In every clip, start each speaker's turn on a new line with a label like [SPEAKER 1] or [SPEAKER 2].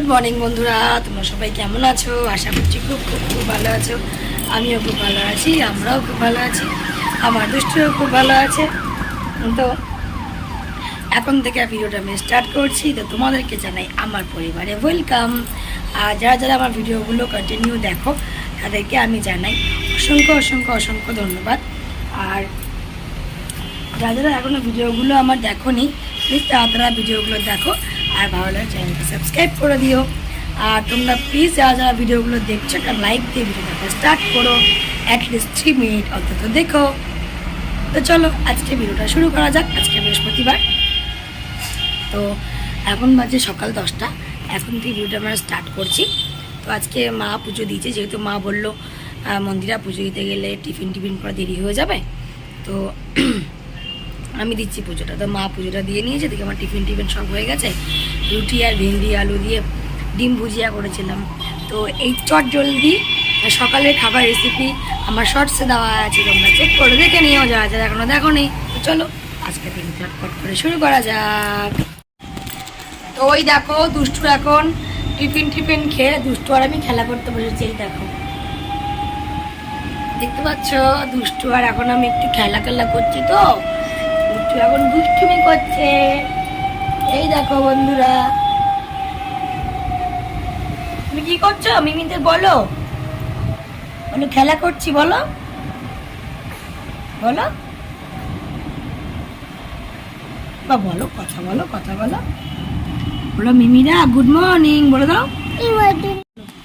[SPEAKER 1] Good morning বন্ধুরা, তোমরা সবাই কেমন আছো? আশা করছি খুব খুব খুব ভালো আছো। আমিও খুব ভালো আছি, আমরাও খুব ভালো আছি, আমার দুষ্টুও খুব ভালো আছে। তো এখন থেকে ভিডিওটা আমি স্টার্ট করছি। তো তোমাদেরকে জানাই আমার পরিবারে ওয়েলকাম আর যারা যারা আমার ভিডিওগুলো কন্টিনিউ দেখো, তাদেরকে আমি জানাই অসংখ্য অসংখ্য অসংখ্য ধন্যবাদ। আর যারা যারা এখনও ভিডিওগুলো আমার দেখোনি প্লিজ তারা তারা ভিডিওগুলো দেখো। আর ভালো লাগে চ্যানেলটা সাবস্ক্রাইব করে দিও। আর তোমরা প্লিজ যারা যারা ভিডিওগুলো দেখছ, একটা লাইক দিয়ে ভিডিওটা স্টার্ট করো। অ্যাটলিস্ট থ্রি মিনিট অন্তত দেখো। তো চলো, আজকে ভিডিওটা শুরু করা যাক। আজকে বৃহস্পতিবার। তো এখন বাজে সকাল দশটা। এখন থেকে ভিডিওটা আমরা স্টার্ট করছি। তো আজকে মা পুজো দিয়েছে, যেহেতু মা বলল মন্দিরা পুজো দিতে গেলে টিফিন টিফিন করা দেরি হয়ে যাবে। তো আমি দিচ্ছি পুজোটা। তো মা পুজোটা দিয়ে নিয়েছে, দেখে আমার টিফিন টিফিন সব হয়ে গেছে। রুটি আর ভেন্ডি, আলু দিয়ে ডিম ভুজিয়া করেছিলাম। তো এই চট জলদি সকালের খাবার রেসিপি আমার শর্টসে দেওয়া আছে, তোমরা চেক করে দেখে নিও যারা যারা এখনও দেখো নি। তো চলো, আজকে দিন চটপট করে শুরু করা যাক। তো ওই দেখো দুষ্টু এখন টিফিন টিফিন খেয়ে দুষ্টু আর আমি খেলা করতে বসেছি, এই দেখো। দেখতে পাচ্ছ, দুষ্টু আর এখন আমি একটু খেলা খেলা করছি তো, দুষ্টু এখন দুষ্টুমি করছে। এই দেখো বন্ধুরা। তুমি কি করছ? মিমিদের বলো। বলো, খেলা করছি, বলো। বলো। বা বলো, কথা বলো কথা বলো। বলো, মিমিরা গুড মর্নিং বলে দাও।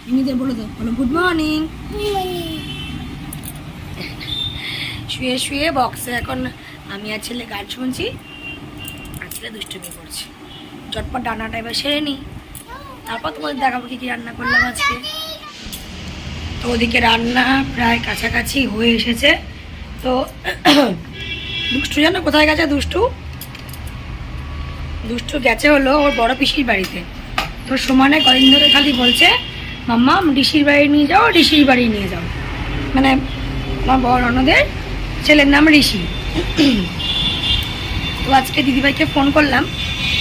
[SPEAKER 1] মিমিদের বলে দাও। বলো গুড মর্নিং শুয়ে শুয়ে বক্সে এখন আমি আর ছেলে গান শুনছি। আর ছেলে দুষ্টুমি করছে। চটপট রান্নাটা এবার সেরে নিই। তারপর তোমাদের দেখাবো কি কি রান্না করলাম আজকে। তো ওদিকে রান্না প্রায় কাছাকাছি হয়ে এসেছে। তো দুষ্টু জানো কোথায় গেছে দুষ্টু? দুষ্টু গেছে হলো ওর বড় পিসির বাড়িতে। তো সমানে কদিন ধরে খালি বলছে, মাম্মা, ঋষির বাড়ি নিয়ে যাও, ঋষির বাড়ি নিয়ে যাও। মানে আমার বড় অন্যদের ছেলের নাম ঋষি। তো আজকে দিদিভাইকে ফোন করলাম।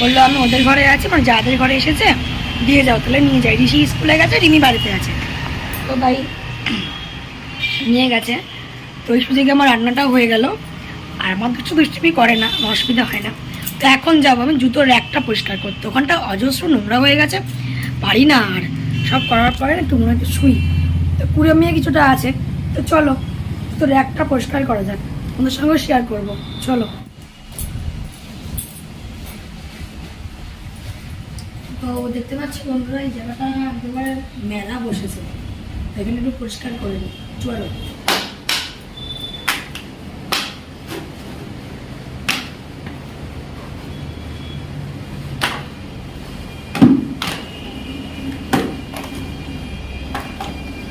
[SPEAKER 1] বলল, আমি ওদের ঘরে আছি মানে যাদের ঘরে এসেছে, দিয়ে যাও, তাহলে নিয়ে যাই। ঋষি স্কুলে গেছে, রিমি বাড়িতে আছে। তো ভাই নিয়ে গেছে। তো ওই সুযোগে আমার রান্নাটাও হয়ে গেল। আর আমার কিছু দুষ্টুমি করে না, আমার অসুবিধা হয় না। তো এখন যাব, আমি জুতোর র্যাকটা পরিষ্কার করতে। ওখানটা অজস্র নোংরা হয়ে গেছে, পারি না আর। সব করার পরে একটু মনে একটু শুই। তো কুড়ে মেয়ে কিছুটা আছে, তো চলো তো র্যাকটা পরিষ্কার করা যাক। ওদের সঙ্গে শেয়ার করব। চলো। তো দেখতে পাচ্ছি বন্ধুরা, এই জায়গাটা একেবারে মেলা বসেছে। এখানে একটু পরিষ্কার করে নিই চলো।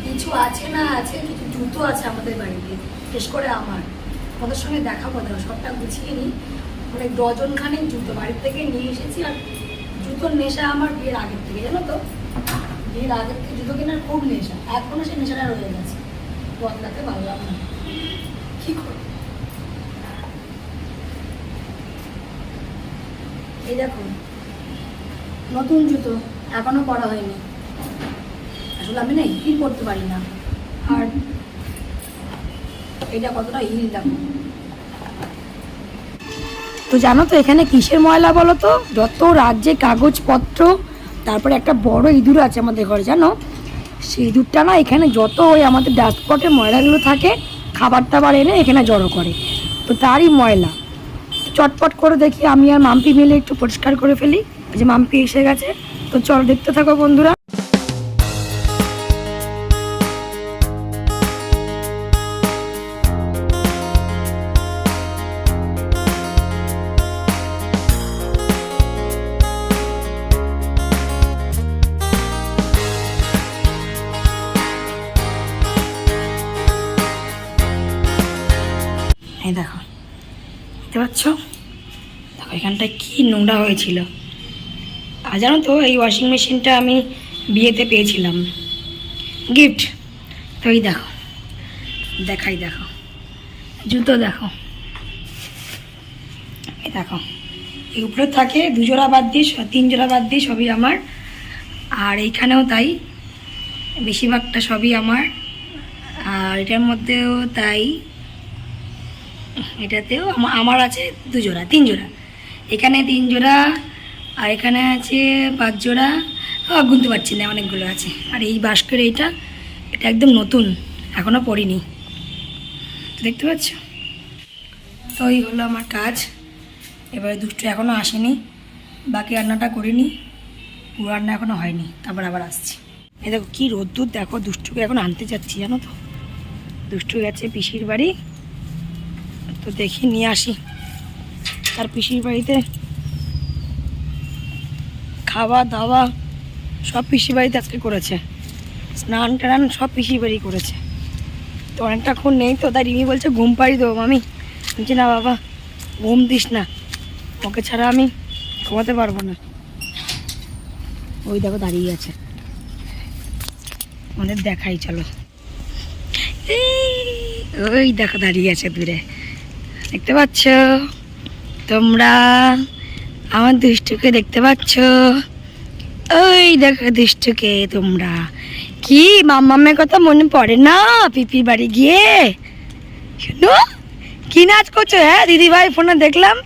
[SPEAKER 1] কিছু আছে না আছে, কিছু জুতো আছে আমাদের বাড়িতে, বিশেষ করে আমার। ওদের সঙ্গে দেখা কথা সবটা গুছিয়ে নিই মানে ডজন খানিক জুতো, বাড়ির থেকে নিয়ে এসেছি আর জুতোর নেশা আমার বিয়ের আগের থেকে, জানো তো? বিয়ের আগের থেকে জুতো কেনার খুব নেশা। এখনও সেই নেশাটা রয়ে গেছে। বদলাতে পারলাম না। কি করে এই দেখো, নতুন জুতো এখনও পরা হয়নি। আসলে আমি না হিল করতে পারি না। আর এটা কতটা হিল দেখো। তো জানো তো এখানে কিসের ময়লা বলো তো? যত রাজ্যে কাগজপত্র, তারপরে একটা বড় ইঁদুর আছে আমাদের ঘরে, জানো? সেই ইঁদুরটা না এখানে যত ওই আমাদের ডাস্টপটে ময়লাগুলো থাকে, খাবার টাবার এনে এখানে জড়ো করে। তো তারই ময়লা। চটপট করে দেখি, আমি আর মাম্পি মিলে একটু পরিষ্কার করে ফেলি। যে মাম্পি এসে গেছে। তো চল দেখতে থাকো বন্ধুরা। দেখতে পাচ্ছ? দেখো, এখানটায় কী নোংরা হয়েছিল। আর জানো তো, এই ওয়াশিং মেশিনটা আমি বিয়েতে পেয়েছিলাম। গিফট তো এই দেখো, দেখাই দেখো। জুতো দেখো। এই দেখো, এই উপরে থাকে দুজোড়া বাদ দিয়ে তিন জোড়া বাদ দিয়ে সবই আমার। আর এইখানেও তাই, বেশিরভাগটা সবই আমার। আর এটার মধ্যেও তাই। এটাতেও আমার আছে দু জোড়া তিন জোড়া এখানে তিন জোড়া আর এখানে আছে পাঁচ জোড়া গুনতে পারছি না, অনেকগুলো আছে। আর এই বাস্কের এইটা, এটা একদম নতুন এখনও পড়িনি। দেখতে পাচ্ছ? তো এই হলো আমার কাজ। এবারে দুষ্টু এখনও আসেনি। বাকি রান্নাটা করিনি। পুরো রান্না এখনও হয়নি, তারপর আবার আসছি। এই দেখো, কী রোদ্দুর দেখো, দুষ্টুকে এখন আনতে যাচ্ছি, জানো তো? দুষ্টু গেছে পিসির বাড়ি। তো দেখি নিয়ে আসি। তার পিসির বাড়িতে খাওয়া, দাওয়া সব পিসির বাড়িতে আজকে করেছে। স্নান টান সব পিসির বাড়ি করেছে। তো অনেকটাক্ষণ নেই তো, তাই রিমি বলছে, ঘুম পাড়ি দেবো মামি। বলছি, না বাবা, ঘুম দিস না। ওকে ছাড়া আমি ঘুমাতে পারব না। ওই দেখো দাঁড়িয়ে আছে। আমাদের দেখাই, চলো। ওই দেখো দাঁড়িয়ে আছে দূরে। দেখতে পাচ্ছ? তোমরা আমার দুষ্টুকে দেখতে পাচ্ছ? ওই দেখো দুষ্টুকে তোমরা। কি মাম্মামের কথা মনে পড়ে না পিপির বাড়ি গিয়ে? শুনো, কি নাচ করছ? হ্যাঁ দিদি ভাই ফোনে দেখলাম।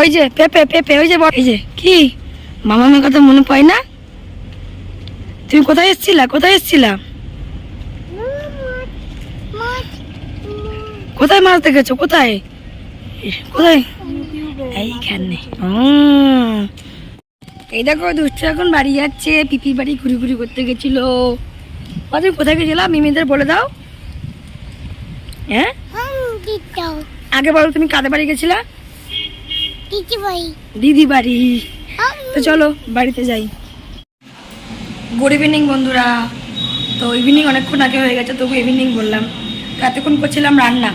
[SPEAKER 1] ওই যে পেপে পেপে ওই যে, এই যে, কি? মামামের কথা মনে পড়ে না? তুমি কোথায় এসছিলা? কোথায় এসেছিলা? কোথায় মাছ দেখেছ কোথায়? কোথায়? এইখানে। এই দেখো এখন বাড়ি যাচ্ছে, পিপির বাড়ি ঘুরি করতে তুমি কোথায় মিমিদের বলে দাও। হ্যাঁ? আগে বলো, তুমি কাদের বাড়ি গেছিলা? দিদি বাড়ি। তো চলো, বাড়িতে যাই। গুড ইভিনিং, বন্ধুরা। তো ইভিনিং অনেকক্ষণ আগে হয়ে গেছে, তবু ইভিনিং বললাম। তো এতক্ষণ করছিলাম রান্না।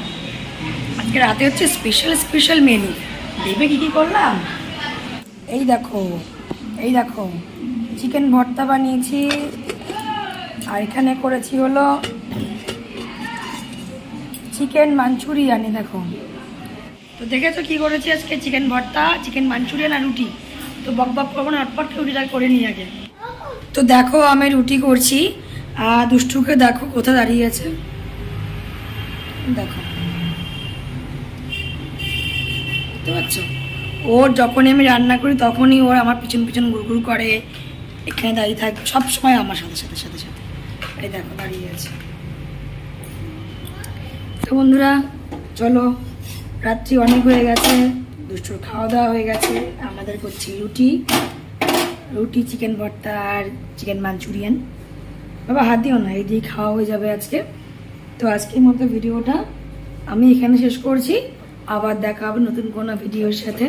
[SPEAKER 1] আজকে রাতে হচ্ছে স্পেশাল স্পেশাল মেনু দেখবে কী কী করলাম? এই দেখো এই দেখো চিকেন ভর্তা বানিয়েছি। আর এখানে করেছি হলো চিকেন মাঞ্চুরিয়ানি দেখো। তো দেখেছ কি করেছি আজকে? চিকেন ভর্তা চিকেন মাঞ্চুরিয়ান আর রুটি। তো বক বক করব না, অটপট রুটিটা করে নিই আগে। তো দেখো, আমি রুটি করছি। আর দুষ্টুকে দেখো কোথায় দাঁড়িয়ে আছে। দেখো। বুঝতে পারছ ওর যখনই আমি রান্না করি, তখনই ওর আমার পিছন পিছন গুড়গুড় করে, এখানে দাঁড়িয়ে থাকবে সব সময় আমার সাথে সাথে সাথে সাথে। এই দেখো, দাঁড়িয়ে আছে। তো বন্ধুরা, চলো, রাত্রি অনেক হয়ে গেছে, দুষ্টুর খাওয়া দাওয়া হয়ে গেছে, আমাদের করছি রুটি। রুটি, চিকেন ভর্তা আর চিকেন মাঞ্চুরিয়ান। বাবা, হাত দিও না, এই দিয়ে খাওয়া হয়ে যাবে আজকে। তো আজকের মতো ভিডিওটা আমি এখানে শেষ করছি। আবার দেখা হবে নতুন কোনো ভিডিওর সাথে।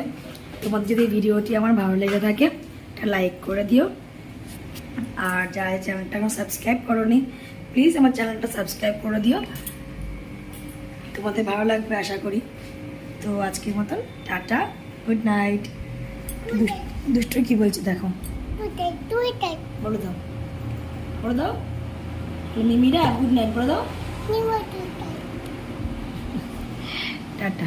[SPEAKER 1] তোমাদের যদি ভিডিওটি আমার ভালো লেগে থাকে, একটা লাইক করে দিও। আর এই চ্যানেলটা এখন সাবস্ক্রাইব করোনি প্লিজ আমার চ্যানেলটা সাবস্ক্রাইব করে দিও। তোমাদের ভালো লাগবে আশা করি। তো আজকের মতন টাটা গুড নাইট দুষ্টু কি বলছে দেখো। বলে দাও। বলে দাও। মিমিরা গুড নাইট বলে দাও। টাটা।